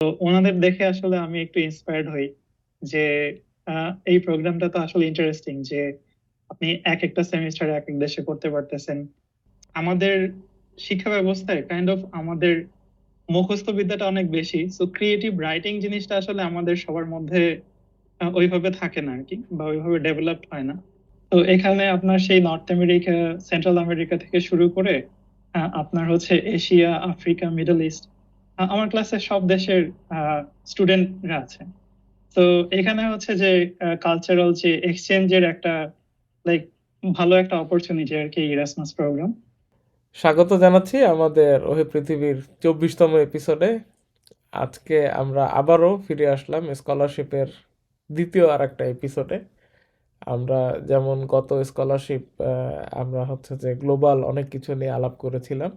তো ওনাদের দেখে আসলে আমি একটু ইন্সপায়ার্ড হই যে এই প্রোগ্রামটা তো আসলে ইন্টারেস্টিং যে, আপনি এক একটা সেমিস্টার এক এক দেশে করতে পারতেছেন। আমাদের শিক্ষা ব্যবস্থায় কাইন্ড অফ আমাদের মুখস্থ বিদ্যাটা অনেক বেশি। সো ক্রিয়েটিভ রাইটিং জিনিসটা আসলে আমাদের সবার মধ্যে ওইভাবে থাকে না আর কি বা ওইভাবে ডেভেলপ হয় না। তো এখানে আপনার সেই নর্থ আমেরিকা সেন্ট্রাল আমেরিকা থেকে শুরু করে আপনার হচ্ছে এশিয়া আফ্রিকা মিডল ইস্ট আমার ক্লাসে সব দেশের স্টুডেন্টরা আছে। তো এখানে হচ্ছে যে কালচারাল যে এক্সচেঞ্জের একটা লাইক ভালো একটা অপরচুনিটি আর কি ইরাসমাস প্রোগ্রাম স্বাগত জানাচ্ছি আমাদের ওহে পৃথিবীর চব্বিশতম এপিসোডে আজকে আমরা আবারও ফিরে আসলাম স্কলারশিপের দ্বিতীয় আর একটা এপিসোডে আমরা যেমন গত স্কলারশিপ আমরা হচ্ছে যে গ্লোবাল অনেক কিছু নিয়ে আলাপ করেছিলাম।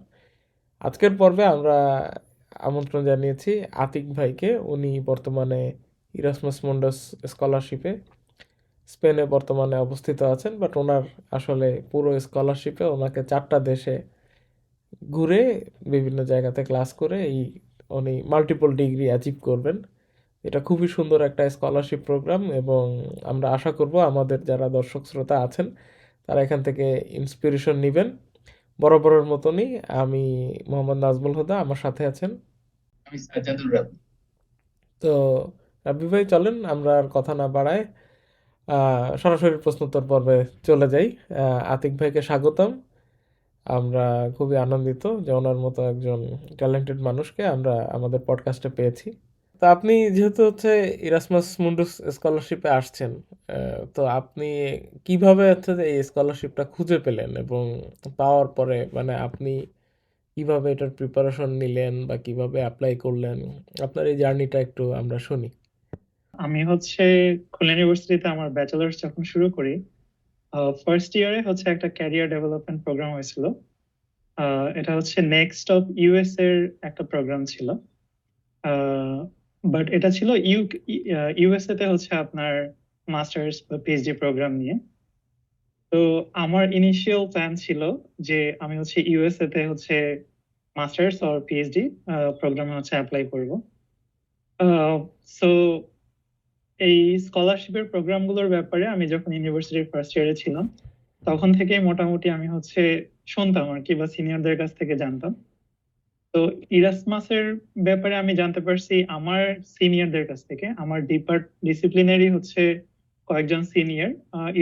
আজকের পর্বে আমরা আমন্ত্রণ জানিয়েছি আতিক ভাইকে। উনি বর্তমানে ইরাসমাস মন্ডাস স্কলারশিপে, স্পেনে বর্তমানে অবস্থিত আছেন, বাট ওনার আসলে পুরো স্কলারশিপে ওনাকে চারটা দেশে ঘুরে বিভিন্ন জায়গাতে ক্লাস করে এই উনি মাল্টিপল ডিগ্রি অ্যাচিভ করবেন। এটা খুবই সুন্দর একটা স্কলারশিপ প্রোগ্রাম এবং আমরা আশা করব আমাদের যারা দর্শক শ্রোতা আছেন, তারা এখান থেকে ইন্সপিরেশন নেবেন। বরাবরের মতনই আমি মোহাম্মদ নাজমুল হুদা আমার সাথে আছেন। আমি সাজ্জাদুর রাব্বি। তো রাব্বি ভাই চলেন আমরা আর কথা না বাড়ায় আহ, সরাসরি প্রশ্নোত্তর পর্বে চলে যাই। আতিক ভাইকে স্বাগতম। আমরা খুবই আনন্দিত যে ওনার মতো একজন ট্যালেন্টেড মানুষকে আমরা আমাদের পডকাস্টে পেয়েছি। তো আপনি যেহেতু হচ্ছে ইরাসমাস মুন্ডুস স্কলারশিপে আসছেন তো আপনি কীভাবে হচ্ছে এই স্কলারশিপটা খুঁজে পেলেন এবং পাওয়ার পরে মানে আপনি কীভাবে এটার প্রিপারেশন নিলেন বা কীভাবে অ্যাপ্লাই করলেন? আপনার এই জার্নিটা একটু আমরা শুনি। আমি হচ্ছে খুলনা ইউনিভার্সিটিতে আমার ব্যাচেলার্স যখন শুরু করি ফার্স্ট ইয়ারে হচ্ছে একটা ক্যারিয়ার ডেভেলপমেন্ট প্রোগ্রাম হয়েছিল। এটা হচ্ছে নেক্সট অফ ইউএস এর একটা প্রোগ্রাম ছিল। বাট এটা ছিল ইউ ইউএসএ তে হচ্ছে আপনার মাস্টার্স বা পিএইচডি প্রোগ্রাম নিয়ে। তো আমার ইনিশিয়াল প্ল্যান ছিল যে আমি হচ্ছে ইউএসএ তে হচ্ছে মাস্টার্স অর পিএইচডি প্রোগ্রামে হচ্ছে অ্যাপ্লাই করব। সো এই স্কলারশিপের প্রোগ্রামগুলোর ব্যাপারে আমি যখন ইউনিভার্সিটির ফার্স্ট ইয়ারে ছিলাম, তখন থেকেই মোটামুটি আমি হচ্ছে শুনতাম আর কি বা সিনিয়রদের কাছ থেকে জানতাম। তো ইরাসমাসের ব্যাপারে আমি জানতে পারছি, আমার সিনিয়রদের কাছ থেকে, আমার ডিপার্ট ডিসিপ্লিনারি হচ্ছে কয়েকজন সিনিয়র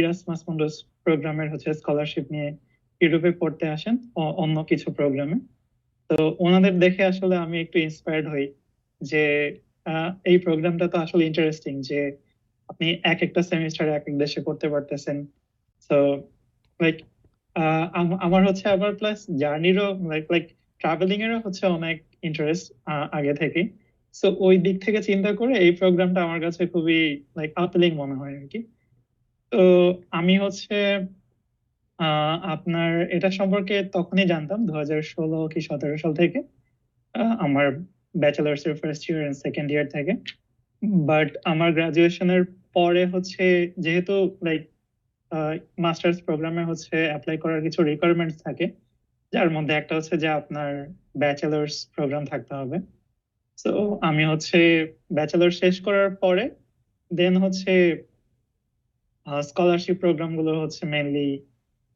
ইরাসমাস মন্ডস প্রোগ্রামের হচ্ছে স্কলারশিপ নিয়ে ইউরোপে পড়তে আসেন অন্য কিছু প্রোগ্রামে তো ওনাদের দেখে আসলে আমি একটু ইন্সপায়ার্ড হই যে এই প্রোগ্রামটা তো আসলে ইন্টারেস্টিং যে আপনি এক একটা সেমিস্টার এক এক দেশে করতে পারতেছেন। তো লাইক আমার হচ্ছে আবার প্লাস জার্নিরও লাইক লাইক ট্রাভেলিং এর হচ্ছে অনেক ইন্টারেস্ট আগে থেকে সো ওই দিক থেকে চিন্তা করে এই প্রোগ্রামটা আমার কাছে খুবই লাইক আপেলিং মনে হয় আর কি। তো আমি হচ্ছে আপনার এটা সম্পর্কে তখনই জানতাম দু হাজার ষোলো কি সতেরো সাল থেকে আমার ব্যাচেলার্স এর first year and second year থেকে। বাট আমার গ্রাজুয়েশনের পরে হচ্ছে, যেহেতু লাইক মাস্টার্স প্রোগ্রামে হচ্ছে অ্যাপ্লাই করার কিছু রিকোয়ারমেন্টস থাকে যার মধ্যে একটা হচ্ছে যে আপনার ব্যাচেলার্স প্রোগ্রাম থাকতে হবে। তো আমি হচ্ছে ব্যাচেলার শেষ করার পরে দেন হচ্ছে স্কলারশিপ প্রোগ্রামগুলো হচ্ছে মেনলি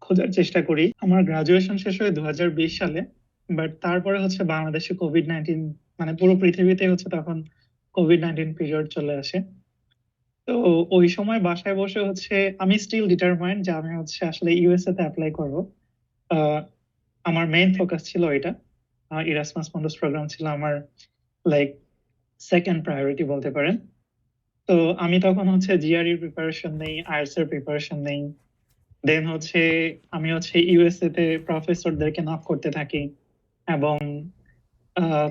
খোঁজার চেষ্টা করি। আমার গ্রাজুয়েশন শেষ হয় বিশ সালে বাট তারপরে হচ্ছে বাংলাদেশে কোভিড নাইন্টিন মানে পুরো পৃথিবীতে হচ্ছে তখন কোভিড নাইন্টিন পিরিয়ড চলে আসে। তো ওই সময় বাসায় বসে হচ্ছে, আমি স্টিল ডিটারমাইন্ড যে আমি হচ্ছে আসলে ইউএসএ তে অ্যাপ্লাই করব। আমার মেইন ফোকাস ছিল এটা। ইরাসমাস মন্ডস প্রোগ্রাম ছিল আমার লাইক সেকেন্ড প্রায়োরিটি বলতে পারেন। তো আমি তখন হচ্ছে জিআরই প্রিপারেশন নেই আইএলটিএস এর প্রিপারেশন নেই। দেন হচ্ছে, আমি হচ্ছে ইউএসএ তে প্রফেসরদেরকে নক করতে থাকি এবং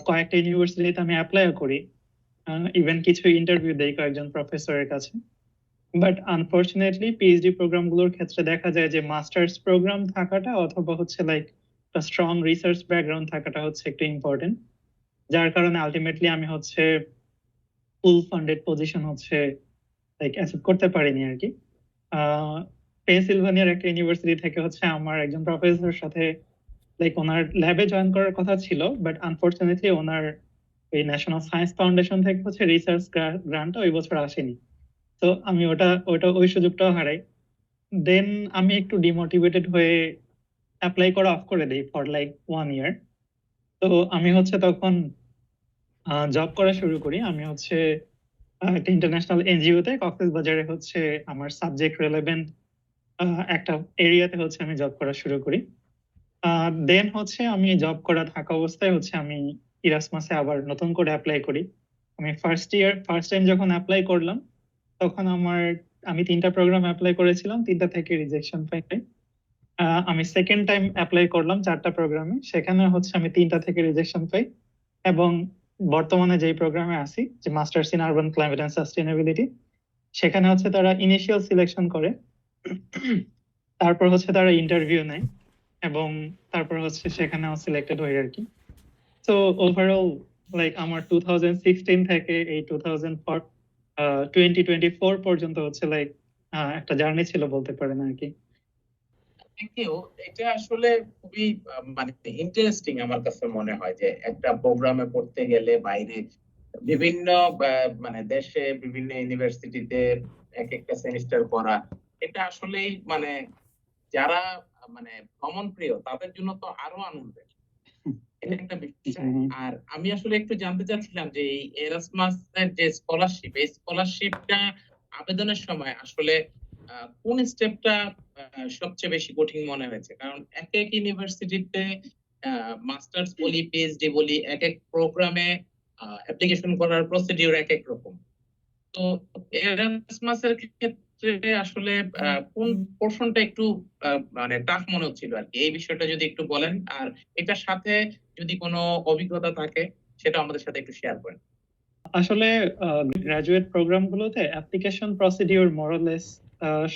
কয়েকটা ইউনিভার্সিটিতে আমি অ্যাপ্লাই করি। ইভেন কিছু ইন্টারভিউ দেই কয়েকজন প্রফেসরের কাছে। বাট আনফরচুনেটলি পিএইচডি প্রোগ্রামগুলোর ক্ষেত্রে দেখা যায় যে মাস্টার্স প্রোগ্রাম থাকাটা অথবা হচ্ছে লাইক স্ট্রং রিসার্চ ব্যাকগ্রাউন্ড থাকাটা হচ্ছে একটু ইম্পর্টেন্ট যার কারণে আলটিমেটলি আমি হচ্ছে ফুল ফান্ডেড পজিশন হচ্ছে লাইক অ্যাচিভ করতে পারিনি আর কি। পেনসিলভানিয়ার একটা ইউনিভার্সিটি থেকে হচ্ছে আমার একজন প্রফেসরের সাথে লাইক ওনার ল্যাবে জয়েন করার কথা ছিল বাট আনফরচুনেটলি ওনার ওই ন্যাশনাল সায়েন্স ফাউন্ডেশন থেকে হচ্ছে রিসার্চ গ্রান্টটা ওই বছর আসেনি। তো আমি ওটা ওটা ওই সুযোগটাও হারাই। দেন আমি একটু ডিমোটিভেটেড হয়ে অ্যাপ্লাই করা অফ করে দিই ফর লাইক ওয়ান ইয়ার তো আমি হচ্ছে তখন জব করা শুরু করি। আমি হচ্ছে একটা ইন্টারন্যাশনাল এনজিওতে কক্সেস বাজারে হচ্ছে আমার সাবজেক্ট রেলেভেন্ট একটা এরিয়াতে হচ্ছে আমি জব করা শুরু করি। দেন হচ্ছে আমি জব করা থাকা অবস্থায় হচ্ছে আমি ইরাসমাসে আবার নতুন করে অ্যাপ্লাই করি। আমি ফার্স্ট ইয়ার ফার্স্ট টাইম যখন অ্যাপ্লাই করলাম তখন আমার আমি তিনটা প্রোগ্রাম অ্যাপ্লাই করেছিলাম তিনটা থেকে রিজেকশন পাই আহ, আমি সেকেন্ড টাইম অ্যাপ্লাই করলাম চারটা প্রোগ্রামে সেখানে হচ্ছে আমি তিনটা থেকে রিজেকশন পাই। এবং বর্তমানে যেই প্রোগ্রামে আছি, যে master's in urban climate and sustainability সেখানে হচ্ছে তারা ইনিশিয়াল সিলেকশন করে। তারপর হচ্ছে তারা ইন্টারভিউ নেয়। এবং তারপর হচ্ছে সেখানেও সিলেক্টেড হই আর কি। তো ওভারঅল লাইক আমার টু থাউজেন্ড সিক্সটিন থেকে এই two thousand twenty twenty four পর্যন্ত হচ্ছে লাইক একটা জার্নি ছিল বলতে পারেন আর কি। থ্যাংক ইউ এটা আসলে খুবই মানে ইন্টারেস্টিং আমার কাছে মনে হয় যে একটা প্রোগ্রামে পড়তে গেলে বাইরে বিভিন্ন মানে দেশে বিভিন্ন ইউনিভার্সিটিতে এক একটা সেমিস্টার করা এটা আসলেই মানে যারা মানে ভ্রমণ প্রিয় তাদের জন্য তো আরও আনন্দের। এটা একটা বিষয়। আর আমি আসলে একটু জানতে চাচ্ছিলাম যে এই এরাসমাস এর যে স্কলারশিপ এই স্কলারশিপটা আবেদনের সময় আসলে কোন স্টেপটা সবচেয়ে বেশি কঠিন মনে হয়েছে? কারণ এক এক ইউনিভার্সিটিতে মাস্টার্স বলি পিএইচডি বলি, এক এক প্রোগ্রামে অ্যাপ্লিকেশন করার প্রসিডিউর এক এক রকম। তো এরাসমাস এর ক্ষেত্রে আসলে কোন পোর্শনটা একটু মানে টাফ মনে হচ্ছিল আর কি? এই বিষয়টা যদি একটু বলেন, আর এটার সাথে যদি কোনো অভিজ্ঞতা থাকে, সেটা আমাদের সাথে একটু শেয়ার করেন। আসলে graduate প্রোগ্রামগুলোতে application procedure more or less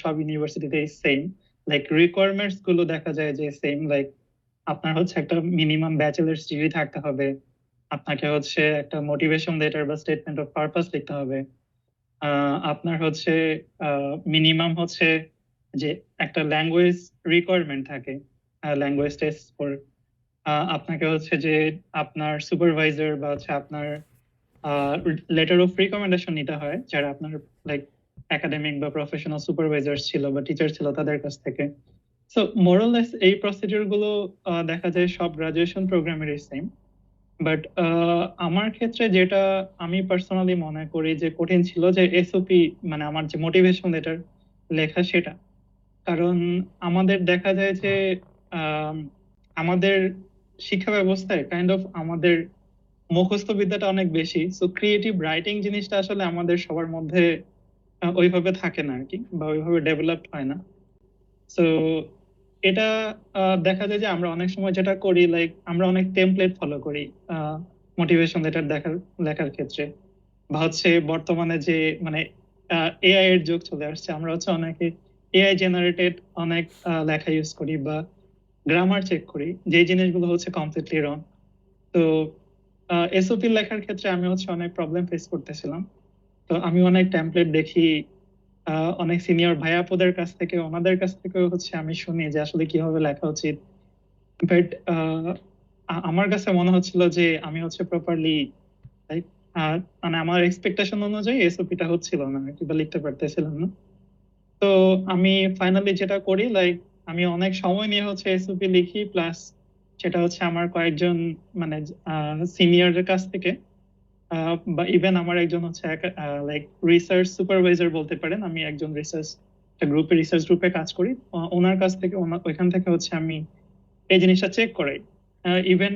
সব ইউনিভার্সিটিতে সেম লাইক রিকোয়ারমেন্টসগুলো দেখা যায় যে সেম লাইক আপনার হচ্ছে একটা মিনিমাম ব্যাচেলার্স ডিগ্রি থাকতে হবে। আপনাকে হচ্ছে একটা মোটিভেশন লেটার বা স্টেটমেন্ট অফ পারপাস লিখতে হবে। আপনার হচ্ছে মিনিমাম হচ্ছে যে একটা ল্যাঙ্গুয়েজ রিকোয়ারমেন্ট থাকে। ল্যাঙ্গুয়েজ টেস্ট ফর আপনাকে হচ্ছে যে আপনার সুপারভাইজার বা হচ্ছে আপনার লেটার অফ রিকমেন্ডেশন নিতে হয়, যারা আপনার লাইক একাডেমিক বা প্রফেশনাল সুপারভাইজার ছিল বা টিচার ছিল তাদের কাছ থেকে। সো মোরাললেস এই প্রসিডিউরগুলো দেখা যায় সব গ্রাজুয়েশন প্রোগ্রামেরই সেম বাট আমার ক্ষেত্রে যেটা আমি পার্সোনালি মনে করি যে কঠিন ছিল যে এসওপি মানে আমার যে মোটিভেশন লেটার লেখা সেটা। কারণ আমাদের দেখা যায় যে আম, আমাদের শিক্ষা ব্যবস্থায় কাইন্ড অফ আমাদের মুখস্থ বিদ্যাটা অনেক বেশি। সো ক্রিয়েটিভ রাইটিং জিনিসটা আসলে আমাদের সবার মধ্যে ওইভাবে থাকে না আর কি বা ওইভাবে ডেভেলপড হয় না। সো এটা দেখা যায় যে আমরা অনেক সময় যেটা করি লাইক আমরা অনেক টেমপ্লেট ফলো করি মোটিভেশন লেটার দেখার, লেখার ক্ষেত্রে। বা হচ্ছে বর্তমানে যে মানে এআই এর যুগ চলে আসছে, আমরা হচ্ছে অনেকে এআই জেনারেটেড অনেক লেখা ইউজ করি বা গ্রামার চেক করি যে জিনিসগুলো হচ্ছে কমপ্লিটলি রং তো এসওপি লেখার ক্ষেত্রে আমি হচ্ছে অনেক প্রবলেম ফেস করতেছিলাম। তো আমি অনেক টেমপ্লেট দেখি অনেক সিনিয়র ভাইয়াপুদের কাছ থেকে ওনাদের কাছ থেকে হচ্ছে আমি শুনি যে আসলে কীভাবে লেখা উচিত। বাট আমার কাছে মনে হচ্ছিল যে আমি হচ্ছে প্রপারলি মানে আমার এক্সপেকটেশন অনুযায়ী এসওপিটা হচ্ছিল না আর কি, লিখতে পারতেছিলাম না। তো আমি ফাইনালি যেটা করি লাইক আমি অনেক সময় নিয়ে হচ্ছে এসওপি লিখি প্লাস সেটা হচ্ছে আমার কয়েকজন মানে সিনিয়রের কাছ থেকে। বা ইভেন আমার একজন হচ্ছে লাইক রিসার্চ সুপারভাইজার বলতে পারেন, আমি একজন রিসার্চ গ্রুপে রিসার্চ গ্রুপে কাজ করি। ওনার কাছ থেকে ওইখান থেকে হচ্ছে আমি এই জিনিসটা চেক করাই। ইভেন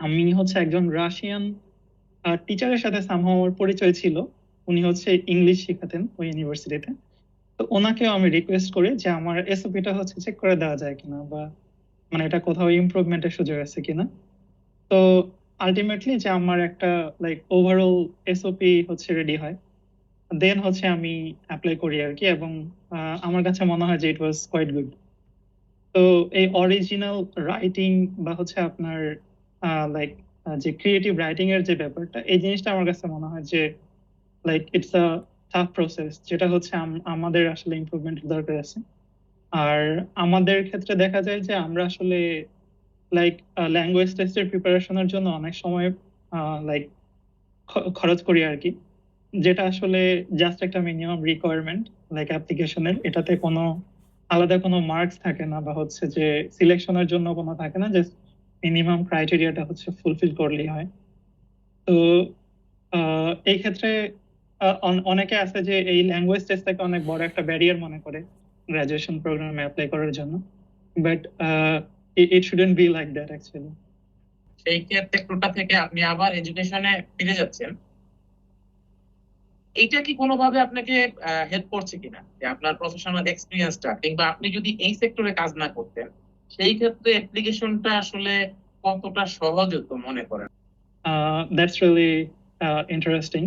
আমি হচ্ছে একজন রাশিয়ান টিচারের সাথে সামহাও আমার পরিচয় ছিল। উনি হচ্ছে ইংলিশ শেখাতেন ওই ইউনিভার্সিটিতে তো ওনাকেও আমি রিকোয়েস্ট করি যে আমার এসওপিটা হচ্ছে চেক করে দেওয়া যায় কিনা বা মানে এটা কোথাও ইমপ্রুভমেন্টের সুযোগ আছে কিনা। তো আলটিমেটলি যে আমার একটা লাইক ওভারঅল এসওপি হচ্ছে রেডি হয় দেন হচ্ছে আমি অ্যাপ্লাই করি আর কি এবং আমার কাছে মনে হয় যে ইট ওয়াজ কোয়াইট গুড তো এই অরিজিনাল রাইটিং বা হচ্ছে আপনার লাইক যে ক্রিয়েটিভ রাইটিং এর যে ব্যাপারটা, এই জিনিসটা আমার কাছে মনে হয় যে like it's a tough process যেটা হচ্ছে আমাদের আসলে ইমপ্রুভমেন্ট দরকার আছে। আর আমাদের ক্ষেত্রে দেখা যায় যে আমরা আসলে লাইক ল্যাঙ্গুয়েজ টেস্টের প্রিপারেশনের জন্য অনেক সময় লাইক খরচ করি আর কি। যেটা আসলে জাস্ট একটা মিনিমাম রিকোয়ারমেন্ট লাইক অ্যাপ্লিকেশনের এটাতে কোনো আলাদা কোনো মার্কস থাকে না বা হচ্ছে যে সিলেকশনের জন্য কোনো থাকে না জাস্ট মিনিমাম ক্রাইটেরিয়াটা হচ্ছে ফুলফিল করলেই হয়। তো এই ক্ষেত্রে অনেকে আছে যে এই ল্যাঙ্গুয়েজ টেস্টটাকে অনেক বড় একটা ব্যারিয়ার মনে করে গ্রাজুয়েশন প্রোগ্রামে অ্যাপ্লাই করার জন্য। But it shouldn't be like that actually সেই ক্ষেত্রে কোটা থেকে আপনি আবার এডুকেশনে ফিরে যাচ্ছেন। এইটা কি কোনোভাবে আপনাকে হেল্প করছে কিনা? যে আপনার প্রফেশনাল এক্সপিরিয়েন্সটা কিংবা আপনি যদি এই সেক্টরে কাজ না করতেন সেই ক্ষেত্রে অ্যাপ্লিকেশনটা আসলে কতটা সহজ হতো মনে করেন? দ্যাটস রিয়েলি ইন্টারেস্টিং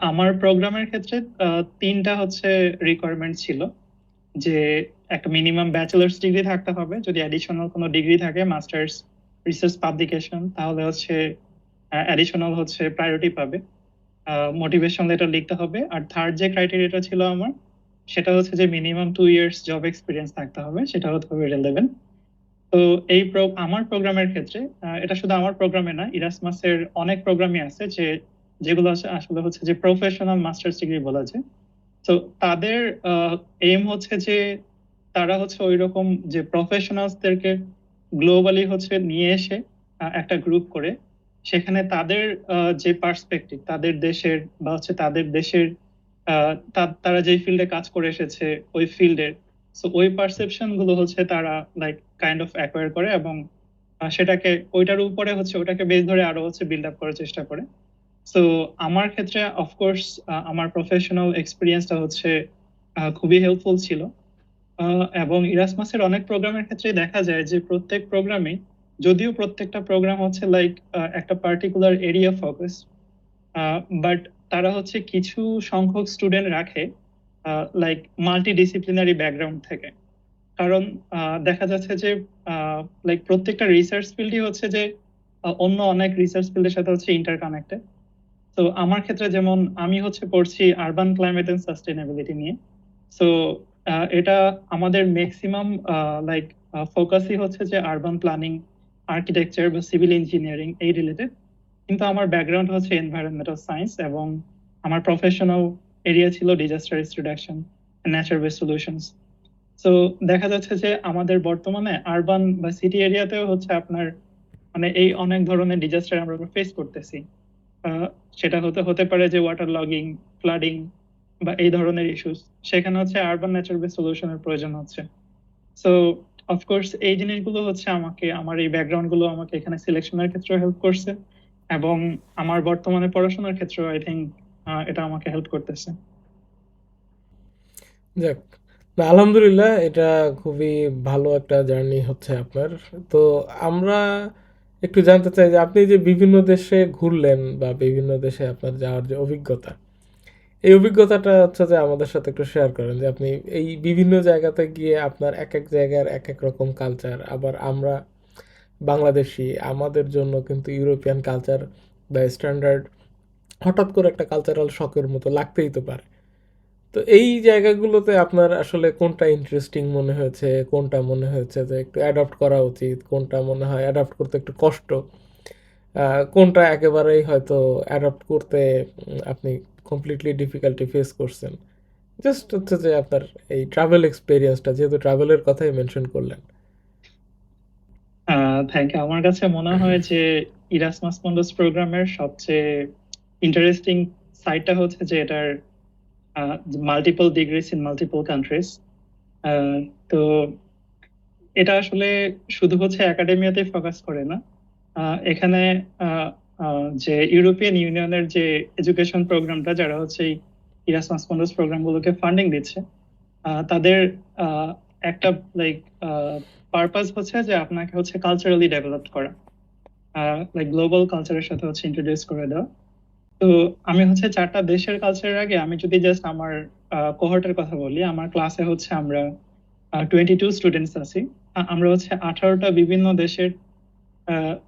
আমার প্রোগ্রামের ক্ষেত্রে আহ, তিনটা হচ্ছে রিকোয়ারমেন্ট ছিল। যে একটা মিনিমাম ব্যাচেলার্স ডিগ্রি থাকতে হবে। যদি অ্যাডিশনাল কোনো ডিগ্রি থাকে মাস্টার্স রিসার্চ পাবলিকেশন তাহলে হচ্ছে অ্যাডিশনাল হচ্ছে প্রায়োরিটি পাবে। মোটিভেশন লেটার লিখতে হবে। আর থার্ড যে ক্রাইটেরিয়াটা ছিল আমার, সেটা হচ্ছে যে minimum two years job experience থাকতে হবে, সেটা হতে হবে রেলেভেন্ট তো এই আমার প্রোগ্রামের ক্ষেত্রে এটা শুধু আমার প্রোগ্রামে না ইরাসমাসের অনেক প্রোগ্রামই আছে যে, যেগুলো আছে- আসলে হচ্ছে যে প্রফেশনাল মাস্টার্স ডিগ্রি বলা যায়। তো তাদের এম হচ্ছে যে তারা হচ্ছে ওই রকম যে প্রফেশনালসদেরকে গ্লোবালি হচ্ছে নিয়ে এসে একটা গ্রুপ করে। সেখানে তাদের যে পার্সপেক্টিভ তাদের দেশের বা হচ্ছে তাদের দেশের তারা যে ফিল্ডে কাজ করে এসেছে, ওই ফিল্ডের সো ওই পারসেপশনগুলো হচ্ছে তারা লাইক কাইন্ড অফ অ্যাকোয়ার করে এবং সেটাকে, ওইটার উপরে হচ্ছে ওটাকে বেশ ধরে আরও হচ্ছে বিল্ড আপ করার চেষ্টা করে। সো আমার ক্ষেত্রে অফকোর্স আমার প্রফেশনাল এক্সপিরিয়েন্সটা হচ্ছে খুবই হেল্পফুল ছিল। এবং ইরাসমাসের অনেক প্রোগ্রামের ক্ষেত্রে দেখা যায় যে প্রত্যেক প্রোগ্রামে, যদিও প্রত্যেকটা প্রোগ্রাম হচ্ছে লাইক একটা পার্টিকুলার এরিয়া ফোকাস বাট তারা হচ্ছে কিছু সংখ্যক স্টুডেন্ট রাখে লাইক মাল্টি ডিসিপ্লিনারি ব্যাকগ্রাউন্ড থেকে। কারণ দেখা যাচ্ছে যে লাইক প্রত্যেকটা রিসার্চ ফিল্ডই হচ্ছে যে অন্য অনেক রিসার্চ ফিল্ডের সাথে হচ্ছে ইন্টারকানেক্টেড তো আমার ক্ষেত্রে যেমন আমি হচ্ছে পড়ছি আরবান ক্লাইমেট এন্ড সাস্টেনেবিলিটি নিয়ে। সো এটা আমাদের ম্যাক্সিমাম লাইক ফোকাসই হচ্ছে যে আরবান প্ল্যানিং আর্কিটেকচার বা সিভিল ইঞ্জিনিয়ারিং এই রিলেটেড কিন্তু আমার ব্যাকগ্রাউন্ড হচ্ছে এনভায়রনমেন্টাল সায়েন্স এবং আমার প্রফেশনাল এরিয়া ছিল disaster reduction nature base solutions so দেখা যাচ্ছে যে আমাদের বর্তমানে আরবান বা সিটি এরিয়াতেও হচ্ছে আপনার মানে এই অনেক ধরনের ডিজাস্টার আমরা ফেস করতেছি। সেটা হতে হতে পারে যে ওয়াটার লগিং ফ্লাডিং বা এই ধরনের ইস্যুস সেখানে হচ্ছে আরবান নেচার বেস সলিউশনের প্রয়োজন হচ্ছে। সো অফকোর্স এই জিনিসগুলো হচ্ছে আমাকে, আমার এই ব্যাকগ্রাউন্ডগুলো আমাকে এখানে সিলেকশনের ক্ষেত্রে হেল্প করছে এবং আমার বর্তমানে পড়াশোনার ক্ষেত্রে আই থিঙ্ক এটা আমাকে হেল্প করতেছে। যাক আলহামদুলিল্লাহ, এটা খুবই ভালো একটা জার্নি হচ্ছে আপনার। তো আমরা একটু জানতে চাই যে আপনি যে বিভিন্ন দেশে ঘুরলেন বা বিভিন্ন দেশে আপনার যাওয়ার যে অভিজ্ঞতা এই অভিজ্ঞতাটা হচ্ছে যে আমাদের সাথে একটু শেয়ার করেন যে আপনি এই বিভিন্ন জায়গাতে গিয়ে আপনার এক এক জায়গার এক এক রকম কালচার আবার আমরা বাংলাদেশি, আমাদের জন্য কিন্তু ইউরোপিয়ান কালচার বা স্ট্যান্ডার্ড হঠাৎ করে একটা কালচারাল শখের মতো লাগতেই তো পারে। তো এই জায়গাগুলোতে আপনার আসলে কোনটা ইন্টারেস্টিং মনে হয়েছে, কোনটা মনে হয়েছে যে একটু অ্যাডাপ্ট করা উচিত, কোনটা মনে হয় অ্যাডাপ্ট করতে একটু কষ্ট কোনটা একেবারেই হয়তো অ্যাডাপ্ট করতে আপনি কমপ্লিটলি ডিফিকাল্টি ফেস করছেন। জাস্ট হচ্ছে যে আপনার এই ট্রাভেল এক্সপিরিয়েন্সটা যেহেতু ট্রাভেলের কথাই মেনশন করলেন। থ্যাংক ইউ আমার কাছে মনে হয় যে ইরাসমাস মন্ডোস প্রোগ্রামের সবচেয়ে ইন্টারেস্টিং সাইডটা হচ্ছে যে এটার multiple degrees in multiple countries তো এটা আসলে শুধু হচ্ছে একাডেমিয়াতে ফোকাস করে না। এখানে যে ইউরোপিয়ান ইউনিয়নের যে এডুকেশন প্রোগ্রামটা, যারা হচ্ছে ইরাসমাস মন্ডোস প্রোগ্রামগুলোকে ফান্ডিং দিচ্ছে তাদের একটা লাইক পারপাস হচ্ছে যে আপনাকে হচ্ছে কালচারালি ডেভেলপ করা লাইক গ্লোবাল কালচারের সাথে হচ্ছে ইন্ট্রোডিউস করে দেওয়া। তো আমি হচ্ছে চারটা দেশের কালচারের আগে আমি যদি জাস্ট আমার কোহর্টের কথা বলি, আমার ক্লাসে হচ্ছে আমরা টোয়েন্টি টু স্টুডেন্টস আছি। আমরা হচ্ছে আঠারোটা বিভিন্ন দেশের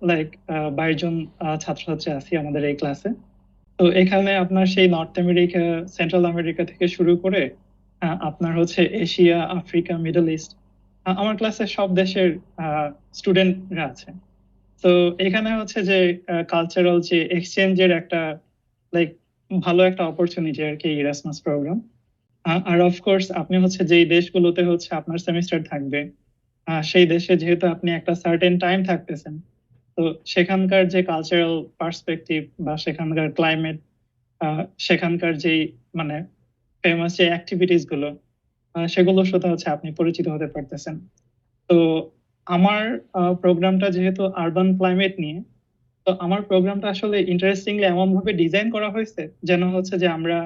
লাইক বাইশ জন ছাত্রছাত্রী আছি আমাদের এই ক্লাসে তো এখানে আপনার সেই নর্থ আমেরিকা সেন্ট্রাল আমেরিকা থেকে শুরু করে আপনার হচ্ছে এশিয়া আফ্রিকা মিডল ইস্ট আমার ক্লাসে সব দেশের স্টুডেন্টরা আছে। তো এখানে হচ্ছে যে কালচারাল যে এক্সচেঞ্জের একটা লাইক ভালো একটা অপরচুনিটি আর কি ইরাসমাস প্রোগ্রাম আর অফকোর্স আপনি হচ্ছে যেই দেশগুলোতে হচ্ছে আপনার সেমিস্টার থাকবে সেই দেশে যেহেতু আপনি একটা সার্টেন টাইম থাকতেছেন, তো সেখানকার যে কালচারাল পার্সপেক্টিভ বা সেখানকার ক্লাইমেট সেখানকার যেই মানে ফেমাস যে অ্যাক্টিভিটিসগুলো সেগুলোর সাথে হচ্ছে আপনি পরিচিত হতে পারতেছেন। তো আমার প্রোগ্রামটা যেহেতু আরবান ক্লাইমেট নিয়ে, তো আমার প্রোগ্রামটা আসলে ইন্টারেস্টিংলি এমন ভাবে ডিজাইন করা হয়েছে যেন হচ্ছে যে আমরা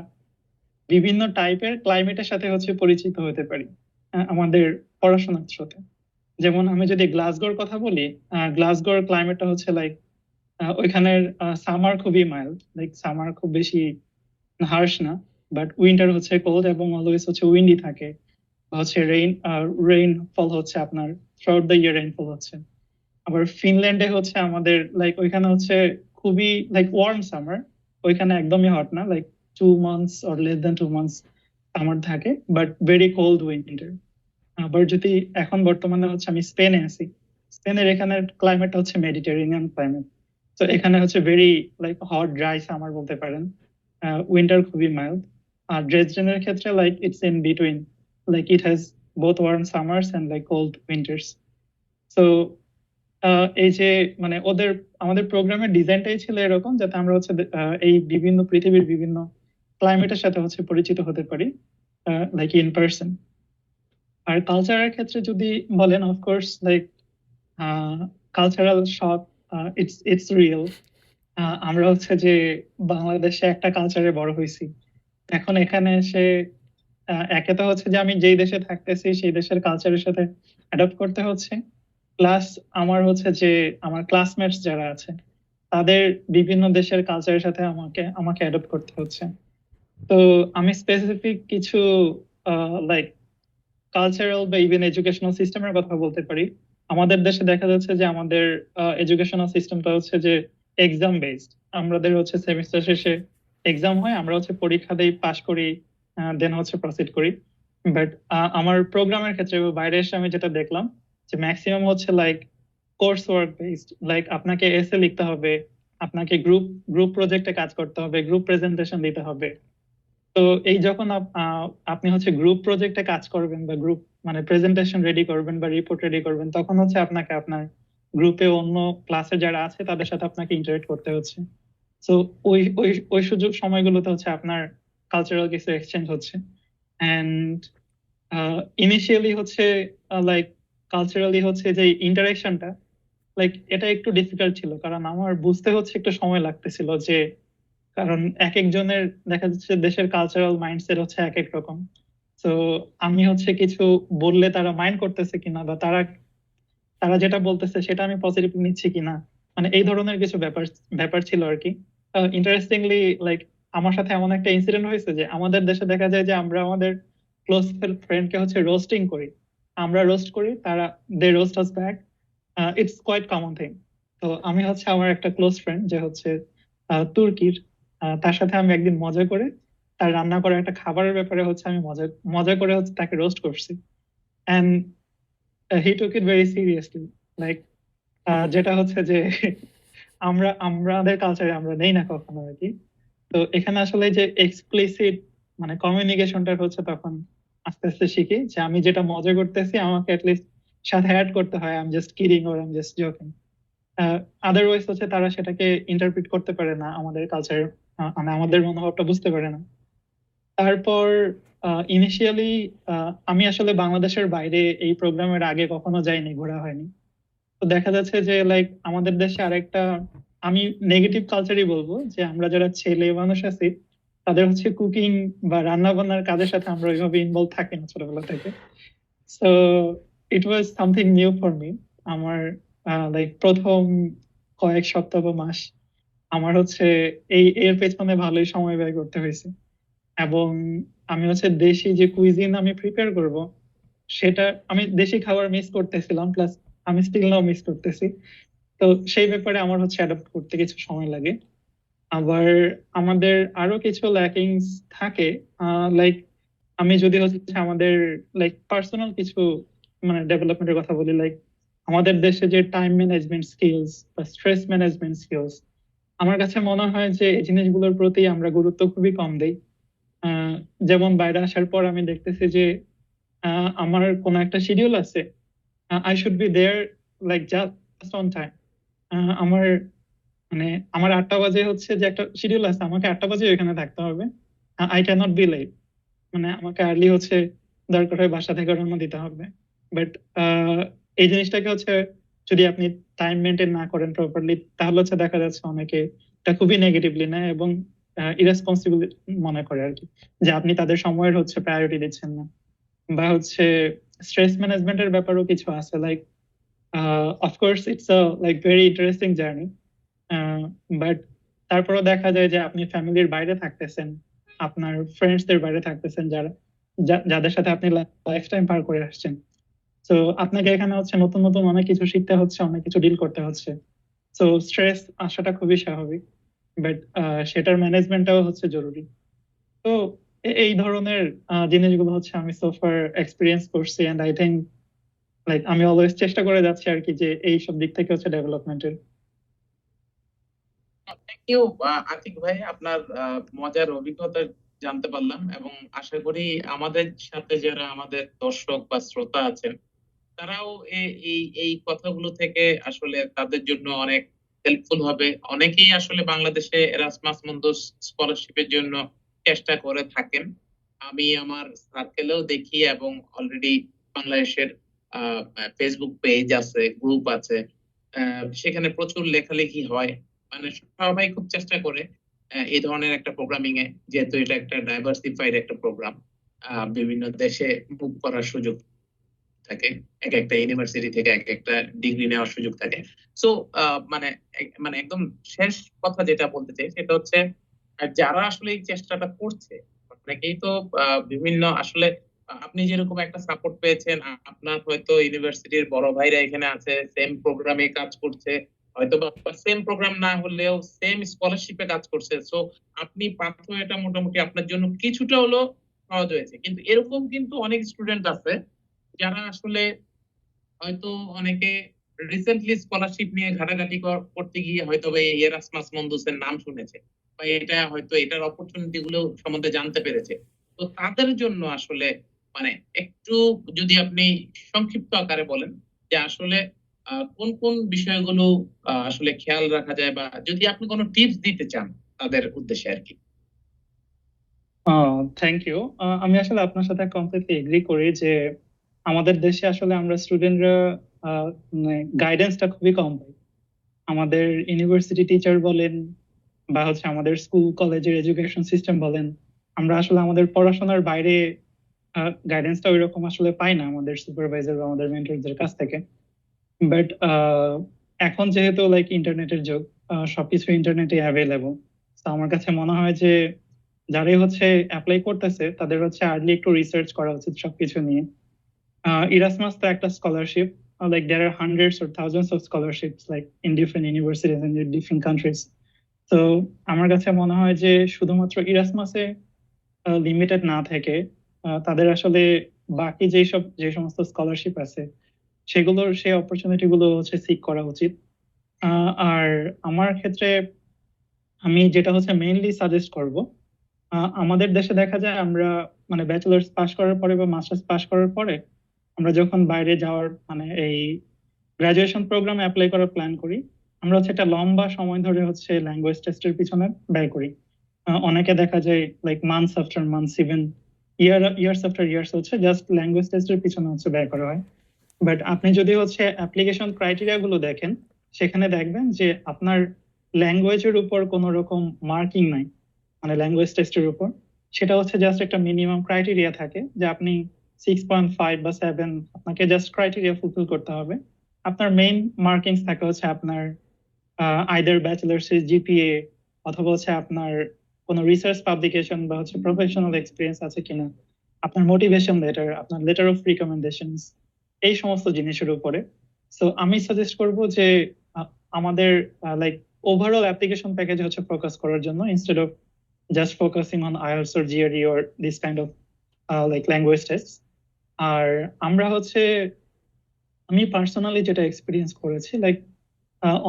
বিভিন্ন টাইপের ক্লাইমেটের সাথে হচ্ছে পরিচিত হতে পারি আমাদের পড়াশোনার স্রোতে যেমন আমি যদি গ্লাসগোর কথা বলি গ্লাসগোর ক্লাইমেটটা হচ্ছে লাইক ওইখানের সামার খুবই মাইল্ড লাইক সামার খুব বেশি হার্শ না বাট উইন্টার হচ্ছে কোল্ড এবং অলওয়েজ হচ্ছে উইন্ডি থাকে। হচ্ছে রেইন রেইন ফল হচ্ছে আপনার থ্রুআউট দ্য ইয়ার রেইনফল হচ্ছে। আবার ফিনল্যান্ডে হচ্ছে আমাদের লাইক ওইখানে হচ্ছে খুবই লাইক ওয়ার্ম সামার ওইখানে একদমই হট না like two months or less than two months summer থাকে বাট ভেরি কোল্ড উইন্টার আবার যদি এখন বর্তমানে হচ্ছে আমি স্পেনে আছি স্পেনের এখানে ক্লাইমেটটা হচ্ছে মেডিটেরিয়ান ক্লাইমেট তো এখানে হচ্ছে very like hot dry summer বলতে পারেন। উইন্টার খুবই মাইল্ড আর ড্রেসডেনের ক্ষেত্রে like it's in between like it has both warm summers and like cold winters so এই যে মানে ওদের, আমাদের প্রোগ্রামের ডিজাইনটাই ছিল এরকম যাতে আমরা হচ্ছে এই বিভিন্ন পৃথিবীর বিভিন্ন ক্লাইমেটের সাথে হচ্ছে পরিচিত হতে পারি লাইক ইন পার্সন আর কালচারের ক্ষেত্রে যদি বলেন of course like cultural shock it's it's real আমরা হচ্ছে যে বাংলাদেশে একটা কালচারে বড় হয়েছি। এখন এখানে এসে একে তো হচ্ছে যে আমি যেই দেশে থাকতেছি, সেই দেশের কালচারের সাথে অ্যাডপ্ট করতে হচ্ছে। প্লাস আমার হচ্ছে যে, আমার ক্লাসমেটস যারা আছে, তাদের বিভিন্ন দেশের কালচারের সাথে আমাকে আমাকে অ্যাডপ্ট করতে হচ্ছে। তো আমি স্পেসিফিক কিছু লাইক কালচারাল বা ইভেন এডুকেশনাল সিস্টেমের কথা বলতে পারি, আমাদের দেশে দেখা যাচ্ছে যে আমাদের এডুকেশনাল সিস্টেমটা হচ্ছে যে এক্সাম বেসড আমাদের হচ্ছে সেমিস্টার শেষে এক্সাম হয়, আমরা হচ্ছে পরীক্ষা দেই পাশ করি দেন হচ্ছে প্রসিড করি। বাট আমার প্রোগ্রামের ক্ষেত্রে বাইরে এসে আমি যেটা দেখলাম যে ম্যাক্সিমাম হচ্ছে like course work based like আপনাকে এসে লিখতে হবে, আপনাকে গ্রুপ গ্রুপ প্রজেক্টে কাজ করতে হবে গ্রুপ প্রেজেন্টেশন দিতে হবে। তো এই যখন আপনি হচ্ছে গ্রুপ প্রজেক্টে কাজ করবেন বা গ্রুপ মানে প্রেজেন্টেশন রেডি করবেন বা রিপোর্ট রেডি করবেন, তখন হচ্ছে আপনাকে আপনার গ্রুপে অন্য ক্লাসে যারা আছে তাদের সাথে আপনাকে ইন্টারেক্ট করতে হচ্ছে। তো ওই ওই ওই সুযোগ সময়গুলোতে হচ্ছে আপনার কালচারাল কিছু এক্সচেঞ্জ হচ্ছে। অ্যান্ড ইনিশিয়ালি হচ্ছে লাইক কালচারালি হচ্ছে যে ইন্টারাকশনটা লাইক এটা একটু ডিফিকাল্ট ছিল, কারণ আমার বুঝতে হচ্ছে একটু সময় লাগতেছিল যে কারণ এক একজনের দেখা যাচ্ছে দেশের কালচারাল মাইন্ডসেট হচ্ছে এক এক রকম। তো আমি হচ্ছে কিছু বললে তারা মাইন্ড করতেছে কিনা বা তারা তারা যেটা বলতেছে সেটা আমি পজিটিভ নিচ্ছি কিনা মানে এই ধরনের কিছু ব্যাপার ব্যাপার ছিল আর কি। ইন্টারেস্টিংলি লাইক আমার সাথে এমন একটা ইনসিডেন্ট হয়েছে যে আমাদের দেশে দেখা যায় যে আমরা আমাদের ক্লোজ ফ্রেন্ডকে হচ্ছে রোস্টিং করি। আমরা রোস্ট করি, তারা they roast us back it's quite common thing তো আমি হচ্ছে আমার একটা ক্লোজ ফ্রেন্ড যে হচ্ছে তুর্কির। তার সাথে আমি একদিন মজা করে তার রান্না করা একটা খাবারের ব্যাপারে হচ্ছে আমি মজা মজা করে হচ্ছে তাকে রোস্ট করছি। And he took it very seriously like যেটা হচ্ছে যে আমরা আমাদের কালচারে আমরা নেই না কখনো আর কি। তো এখানে আসলে যে এক্সপ্লিসিট মানে কমিউনিকেশনটা হচ্ছে তখন আস্তে আস্তে শিখি যে আমি যেটা মজা করতেছি আমাকে অ্যাটলিস্ট সাথে অ্যাড করতে হয়। I am just kidding or I am just joking otherwise হচ্ছে তারা সেটাকে ইন্টারপ্রিট করতে পারে না আমাদের কালচার মানে আমাদের মনোভাবটা বুঝতে পারে না। তারপর ইনিশিয়ালি আমি আসলে বাংলাদেশের বাইরে এই প্রোগ্রামের আগে কখনো যাইনি, ঘোরা হয়নি। তো দেখা যাচ্ছে যে লাইক আমাদের দেশে আরেকটা, আমি নেগেটিভ কালচারই বলব যে, আমরা যারা ছেলে মানুষ আছি, তাদের হচ্ছে কুকিং বা রান্না বান্নার কাজের সাথে আমরা ওইভাবে ইনভলভ থাকি না ছোটবেলা থেকে। So it was something new for me আমার লাইক প্রথম কয়েক সপ্তাহ বা মাস আমার হচ্ছে এই, এর পেছনে ভালোই সময় ব্যয় করতে হয়েছে। এবং আমি হচ্ছে দেশি যে কুইজিন আমি প্রিপেয়ার করব, সেটা আমি দেশি খাবার মিস করতেছিলাম প্লাস আমি স্টিল নাও মিস করতেছি। তো সেই ব্যাপারে আমার হচ্ছে অ্যাডাপ্ট করতে কিছু সময় লাগে। আবার আমাদের আরও কিছু ল্যাকিংস থাকে লাইক আমি যদি হচ্ছে আমাদের লাইক পার্সোনাল কিছু মানে ডেভেলপমেন্টের কথা বলি লাইক আমাদের দেশে যে টাইম ম্যানেজমেন্ট স্কিলস বা স্ট্রেস ম্যানেজমেন্ট স্কিলস আমার কাছে মনে হয় যে এই জিনিসগুলোর প্রতি আমরা গুরুত্ব খুবই কম দেই। যেমন বাইরে আসার পর আমি দেখতেছি যে আমার কোনো একটা শিডিউল আছে I should be there like just on time আমার মানে আমার আটটা বাজে হচ্ছে যে একটা শিডিউল আছে, আমাকে আটটা বাজে ওইখানে থাকতে হবে। আই ক্যানট বি লেট মানে আমাকে আর্লি হচ্ছে দরকার হয় বাসা থেকে রওনা দিতে হবে। বাট এই জিনিসটাকে হচ্ছে যদি আপনি টাইম মেনটেন না করেন প্রপারলি তাহলে হচ্ছে দেখা যাচ্ছে অনেকে এটা খুবই নেগেটিভলি নেয় এবং ইরেসপন্সিবল মনে করে আর কি, যে আপনি তাদের সময়ের হচ্ছে প্রায়োরিটি দিচ্ছেন না। বা হচ্ছে স্ট্রেস ম্যানেজমেন্টের ব্যাপারেও কিছু আছে like of course it's a like very interesting journey but তারপরেও দেখা যায় যে আপনি ফ্যামিলির বাইরে থাকতেছেন, আপনার ফ্রেন্ডসদের বাইরে থাকতেছেন, যারা যাদের সাথে আপনি লাইফ টাইম পার করে আসছেন। তো আপনাকে এখানে হচ্ছে নতুন নতুন অনেক কিছু শিখতে হচ্ছে, অনেক কিছু ডিল করতে হচ্ছে। তো স্ট্রেস আসাটা খুবই স্বাভাবিক বাট সেটার ম্যানেজমেন্টটাও হচ্ছে জরুরি। তো এই ধরনের জিনিসগুলো হচ্ছে আমি সোফার এক্সপিরিয়েন্স করছি এন্ড আই থিঙ্ক লাইক আমি অলওয়েজ চেষ্টা করে যাচ্ছি আর কি যে এই সব দিক থেকে হচ্ছে ডেভেলপমেন্টের ইউ আতিক ভাই, আপনার মজার অভিজ্ঞতা জানতে পারলাম, এবং আশা করি আমাদের সাথে যারা আমাদের দর্শক বা শ্রোতা আছেন তারাও এই এই কথাগুলো থেকে আসলে তাদের জন্য অনেক হেল্পফুল হবে। অনেকেই আসলে বাংলাদেশে এরাসমাস মুন্দুস স্কলারশিপের জন্য চেষ্টা করে থাকেন। আমি আমার সার্কেলেও দেখি এবং অলরেডি বাংলাদেশের ফেসবুক পেজ আছে গ্রুপ আছে সেখানে প্রচুর লেখালেখি হয়। মানে সবাই খুব চেষ্টা করে এই ধরনের একটা প্রোগ্রামিং এ যেহেতু এটা একটা ডাইভার্সিফাইড একটা প্রোগ্রাম বিভিন্ন দেশে মুভ করার সুযোগ। থাকে এক একটা ইউনিভার্সিটি থেকে এক একটা ডিগ্রি নেওয়ার সুযোগ থাকে। সো মানে মানে একদম শেষ কথা যেটা বলতে চাই সেটা হচ্ছে যারা আসলে এই চেষ্টাটা করছে, অনেকেই তো বিভিন্ন আসলে, আপনি যেরকম একটা সাপোর্ট পেয়েছেন, আপনার হয়তো ইউনিভার্সিটির বড় ভাইরা এখানে আছে সেম প্রোগ্রামে কাজ করছে, হয়তো বা সেম প্রোগ্রাম না হলেও সেম স্কলারশিপে কাজ করছে। সো আপনি পাথওয়েটা মোটামুটি আপনার জন্য কিছুটা হলো সহজ হয়েছে। কিন্তু এরকম কিন্তু অনেক স্টুডেন্ট আছে যারা আসলে হয়তো অনেকে রিসেন্টলি স্কলারশিপ নিয়ে ঘাটাঘাটি করতে গিয়ে হয়তো এই এরাসমাস মন্দুসের নাম শুনেছে বা এটা হয়তো এটার অপরচুনিটি গুলো সম্বন্ধে জানতে পেরেছে। তো তাদের জন্য আসলে মানে একটু যদি আপনি সংক্ষিপ্ত আকারে বলেন যে আসলে কোন কোন বিষয়গুলো আসলে খেয়াল রাখা যায় বা যদি আপনি কোনো টিপস দিতে চান তাদের উদ্দেশ্যে আর কি। থ্যাংক ইউ আমি আসলে আপনার সাথে কমপ্লিটলি এগ্রি করি যে আমাদের দেশে আসলে আমরা স্টুডেন্টরা গাইডেন্সটা খুবই কম পাই। আমাদের ইউনিভার্সিটি টিচার বলেন বা হচ্ছে আমাদের স্কুল কলেজের এডুকেশন সিস্টেম বলেন, আমরা আসলে আমাদের পড়াশোনার বাইরে গাইডেন্সটা ওই রকম আসলে পাই না আমাদের সুপারভাইজার বা আমাদের মেন্টরদের কাছ থেকে। বাট এখন যেহেতু লাইক ইন্টারনেটের যুগ সবকিছু ইন্টারনেটে অ্যাভেলেবল তো আমার কাছে মনে হয় যে যারাই হচ্ছে অ্যাপ্লাই করতেছে, তাদের হচ্ছে আর্লি একটু রিসার্চ করা উচিত সবকিছু নিয়ে। ইরাসমাস তো একটা scholarship like there are hundreds or thousands of scholarships like in different universities in different countries তো আমার কাছে মনে হয় যে শুধুমাত্র ইরাসমাসে লিমিটেড না থেকে আহ, তাদের আসলে বাকি যেই সব যে সমস্ত স্কলারশিপ আছে সেগুলোর সেই অপরচুনিটি গুলো হচ্ছে সিক করা উচিত। আহ, আর আমার ক্ষেত্রে আমি যেটা হচ্ছে মেইনলি সাজেস্ট করব আমাদের দেশে দেখা যায় আমরা মানে ব্যাচেলার্স পাস করার পরে বা মাস্টার্স পাস করার পরে আমরা যখন বাইরে যাওয়ার মানে এই গ্রাজুয়েশন প্রোগ্রামে অ্যাপ্লাই করার প্ল্যান করি, আমরা হচ্ছে একটা লম্বা সময় ধরে হচ্ছে ল্যাঙ্গুয়েজ টেস্টের পিছনে ব্যয় করি। অনেকে দেখা যায় like months after months even year years after years হচ্ছে জাস্ট ল্যাঙ্গুয়েজ টেস্টের পিছনে হচ্ছে ব্যয় করা হয়। বাট আপনি যদি হচ্ছে অ্যাপ্লিকেশন ক্রাইটেরিয়া গুলো দেখেন, সেখানে দেখবেন যে আপনার ল্যাঙ্গুয়েজের উপর কোনো রকম মার্কিং নাই মানে ল্যাঙ্গুয়েজ টেস্টের উপর। সেটা হচ্ছে জাস্ট একটা মিনিমাম ক্রাইটেরিয়া থাকে যে আপনি সিক্স পয়েন্ট ফাইভ বা সেভেন আপনাকে জাস্ট ক্রাইটেরিয়া ফুলফিল করতে হবে। আপনার মেইন মার্কিংস থাকে হচ্ছে আপনার আইদার ব্যাচেলার্স জিপিএ অথবা হচ্ছে আপনার কোনো রিসার্চ পাবলিকেশন বা হচ্ছে প্রফেশনাল এক্সপিরিয়েন্স আছে কিনা। আপনার মোটিভেশন লেটার আপনার লেটার অফ রিকমেন্ডেশনস এই সমস্ত জিনিসের উপরে। সো আমি সাজেস্ট করব যে আমাদের লাইক ওভারঅল অ্যাপ্লিকেশন প্যাকেজ হচ্ছে ফোকাস করার জন্য instead of just focusing on IELTS or GRE or this kind of like language test আর আমরা হচ্ছে, আমি পার্সোনালি যেটা এক্সপিরিয়েন্স করেছি লাইক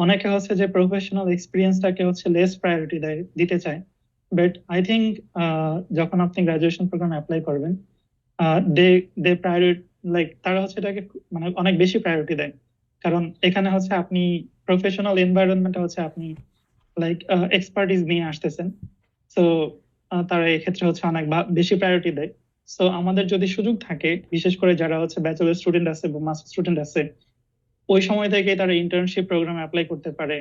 অনেকে হচ্ছে যে প্রফেশনাল এক্সপিরিয়েন্সটাকে হচ্ছে লেস প্রায়োরিটি দেয়, দিতে চায়। বাট আই থিঙ্ক যখন আপনি গ্রাজুয়েশন প্রোগ্রাম অ্যাপ্লাই করবেন দে দে প্রায়োরিটি লাইক তারা হচ্ছে এটাকে মানে অনেক বেশি প্রায়োরিটি দেয়। কারণ এখানে হচ্ছে আপনি প্রফেশনাল এনভায়রনমেন্টে হচ্ছে আপনি লাইক এক্সপার্টিস নিয়ে আসতেছেন। সো তারা এক্ষেত্রে হচ্ছে অনেক বেশি প্রায়োরিটি দেয়। সো আমাদের যদি সুযোগ থাকে, বিশেষ করে যারা হচ্ছে ব্যাচেলর স্টুডেন্ট আছে বা মাস্টার স্টুডেন্ট আছে, ওই সময় থেকে তারা ইন্টার্নশিপ প্রোগ্রাম অ্যাপ্লাই করতে পারে।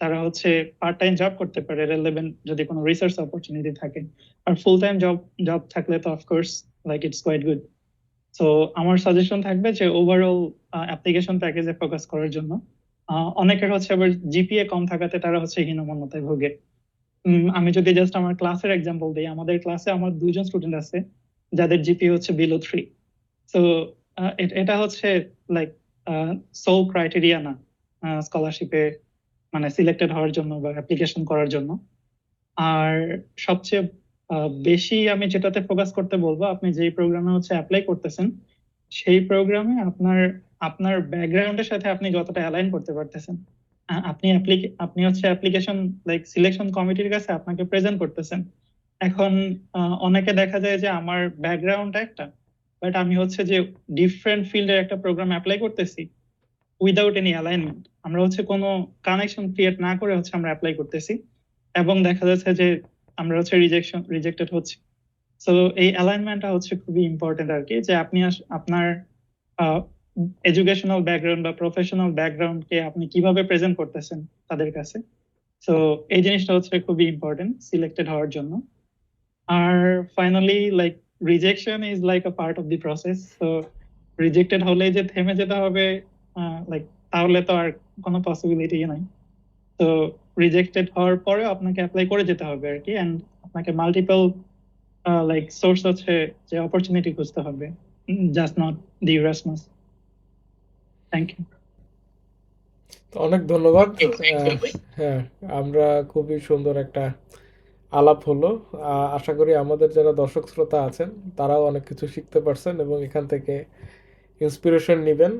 তারা হচ্ছে পার্ট টাইম জব করতে পারে রেলেভেন্ট যদি কোনো রিসার্চ অপরচুনিটি থাকে। আর ফুল টাইম জব জব থাকলে তো of course like it's quite good so আমার সাজেশন থাকবে যে ওভারঅল অ্যাপ্লিকেশন প্যাকেজে ফোকাস করার জন্য। অনেকের হচ্ছে আবার জিপিএ কম থাকাতে তারা হচ্ছে হীনমন্যতায় ভোগে। আমি যদি জাস্ট আমার ক্লাসের এক্সাম্পল দিই, আমাদের ক্লাসে আমার দুজন স্টুডেন্ট আছে। যাদের জিপিএ হচ্ছে বিলো থ্রি সো এটা হচ্ছে লাইক সোল ক্রাইটেরিয়া না স্কলারশিপে মানে সিলেক্টেড হওয়ার জন্য বা অ্যাপ্লিকেশন করার জন্য। আর সবচেয়ে বেশি আমি যেটাতে ফোকাস করতে বলব, আপনি যেই প্রোগ্রামে হচ্ছে অ্যাপ্লাই করতেছেন, সেই প্রোগ্রামে আপনার আপনার ব্যাকগ্রাউন্ডের সাথে আপনি যতটা অ্যালাইন করতে পারতেছেন। আপনি আপনি হচ্ছে অ্যাপ্লিকেশন লাইক সিলেকশন কমিটির কাছে আপনাকে প্রেজেন্ট করতেছেন। এখন অনেকে দেখা যায় যে আমার ব্যাকগ্রাউন্ড একটা বাট আমি হচ্ছে যে ডিফারেন্ট ফিল্ডের একটা প্রোগ্রাম অ্যাপ্লাই করতেছি উইদাউট এনি অ্যালাইনমেন্ট আমরা হচ্ছে কোনো কানেকশন ক্রিয়েট না করে হচ্ছে আমরা অ্যাপ্লাই করতেছি এবং দেখা যাচ্ছে যে আমরা হচ্ছে রিজেকশন রিজেক্টেড হচ্ছে। সো এই অ্যালাইনমেন্টটা হচ্ছে খুবই ইম্পর্টেন্ট আর কি যে আপনি আপনার এডুকেশনাল ব্যাকগ্রাউন্ড বা প্রফেশনাল ব্যাকগ্রাউন্ডকে আপনি কীভাবে প্রেজেন্ট করতেছেন তাদের কাছে। সো এই জিনিসটা হচ্ছে খুবই ইম্পর্টেন্ট সিলেক্টেড হওয়ার জন্য। আর finally like rejection is like a part of the process তো রিজেক্টেড হলে যে থেমে যেতে হবে লাইক তাহলে তো আর কোনো পসিবিলিটি নাই। তো রিজেক্টেড হওয়ার পরে আপনাকে অ্যাপ্লাই করে যেতে হবে আর কি অ্যান্ড আপনাকে মাল্টিপল লাইক সোর্স আছে যে অপরচুনিটি খুঁজতে হবে। Just not the Erasmus thank you তো অনেক ধন্যবাদ। হ্যাঁ আমরা খুবই সুন্দর একটা আলাপ হলো। আশা করি আমাদের যারা দর্শক শ্রোতা আছেন, তারাও অনেক কিছু শিখতে পারছেন এবং এখান থেকে ইন্সপিরেশন নেবেন।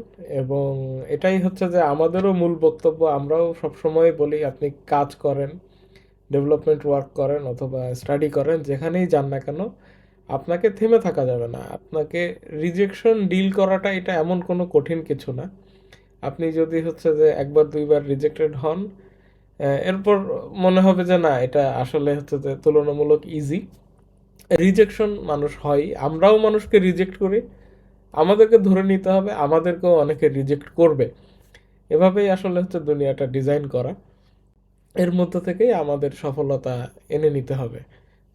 এবং এটাই হচ্ছে যে আমাদেরও মূল বক্তব্য, আমরাও সবসময় বলি, আপনি কাজ করেন ডেভেলপমেন্ট ওয়ার্ক করেন অথবা স্টাডি করেন, যেখানেই যান না কেন, আপনাকে থেমে থাকা যাবে না। আপনাকে রিজেকশন ডিল করাটা এটা এমন কোনো কঠিন কিছু না। আপনি যদি হচ্ছে যে একবার দুইবার রিজেক্টেড হন এরপর মনে হবে যে না, এটা আসলে হচ্ছে যে তুলনামূলক ইজি রিজেকশন মানুষ হয়। আমরাও মানুষকে রিজেক্ট করি। আমাদেরকে ধরে নিতে হবে, আমাদেরকেও অনেকে রিজেক্ট করবে। এভাবেই আসলে হচ্ছে দুনিয়াটা ডিজাইন করা। এর মধ্যে থেকেই আমাদের সফলতা এনে নিতে হবে।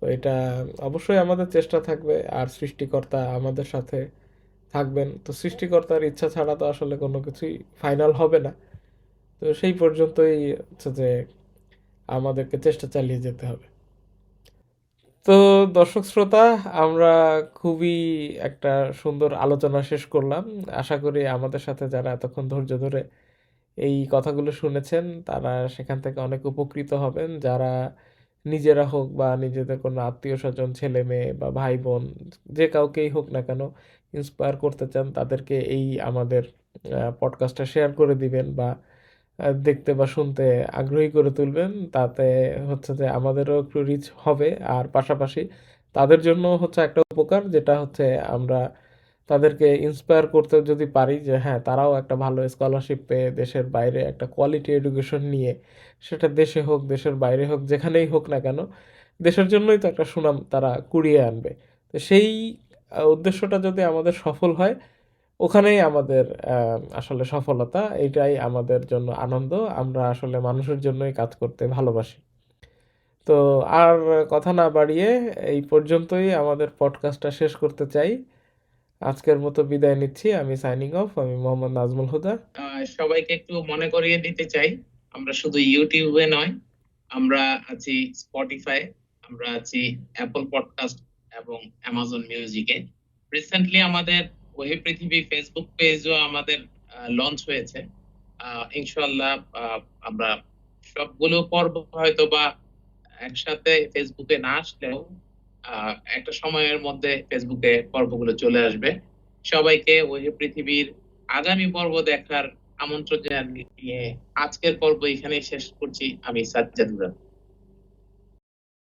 তো এটা অবশ্যই আমাদের চেষ্টা থাকবে, আর সৃষ্টিকর্তা আমাদের সাথে থাকবেন। তো সৃষ্টিকর্তার ইচ্ছা ছাড়া তো আসলে কোনো কিছুই ফাইনাল হবে না। তো সেই পর্যন্তই হচ্ছে যে আমাদেরকে চেষ্টা চালিয়ে যেতে হবে। তো দর্শক শ্রোতা, আমরা খুবই একটা সুন্দর আলোচনা শেষ করলাম। আশা করি আমাদের সাথে যারা এতক্ষণ ধৈর্য ধরে এই কথাগুলো শুনেছেন, তারা সেখান থেকে অনেক উপকৃত হবেন। যারা নিজেরা হোক বা নিজেদের কোনো আত্মীয় স্বজন, ছেলে মেয়ে বা ভাই বোন, যে কাউকেই হোক না কেন ইন্সপায়ার করতে চান, তাদেরকে এই আমাদের পডকাস্টটা শেয়ার করে দিবেন বা দেখতে বা শুনতে আগ্রহী করে তুলবেন। তাতে হচ্ছে যে আমাদেরও একটু রিচ হবে। আর পাশাপাশি তাদের জন্য হচ্ছে একটা উপকার, যেটা হচ্ছে আমরা তাদেরকে ইন্সপায়ার করতে যদি পারি যে হ্যাঁ তারাও একটা ভালো স্কলারশিপ পেয়ে দেশের বাইরে একটা কোয়ালিটি এডুকেশন নিয়ে, সেটা দেশে হোক, দেশের বাইরে হোক, যেখানেই হোক না কেন, দেশের জন্যই তো একটা সুনাম তারা কুড়িয়ে আনবে। তো সেই উদ্দেশ্যটা যদি আমাদের সফল হয় ওখানেই আমাদের আসলে সফলতা, এটাই আমাদের জন্য আনন্দ। আমরা আসলে মানুষের জন্যই কাজ করতে ভালোবাসি। তো আর কথা না বাড়িয়ে এই পর্যন্তই আমাদের পডকাস্টটা শেষ করতে চাই। আজকের মতো বিদায় নিচ্ছি। আমি সাইনিং অফ আমি মোহাম্মদ নাজমুল হুদা। সবাইকে একটু মনে করিয়ে দিতে চাই, আমরা শুধু ইউটিউবে নয়, আমরা আছি স্পটিফাই আমরা আছি অ্যাপল পডকাস্ট এবং অ্যামাজন মিউজিকে রিসেন্টলি আমাদের ওহে পৃথিবী ফেসবুক পেজও আমাদের লঞ্চ হয়েছে। ইনশাল্লাহ আমরা সবগুলো পর্ব হয়তো বা একসাথে ফেসবুকে না আসলেও একটা সময়ের মধ্যে ফেসবুকে পর্বগুলো চলে আসবে। সবাইকে ওহে পৃথিবীর আগামী পর্ব দেখার আমন্ত্রণ জানিয়ে আজকের পর্ব এখানেই শেষ করছি। আমি রহমান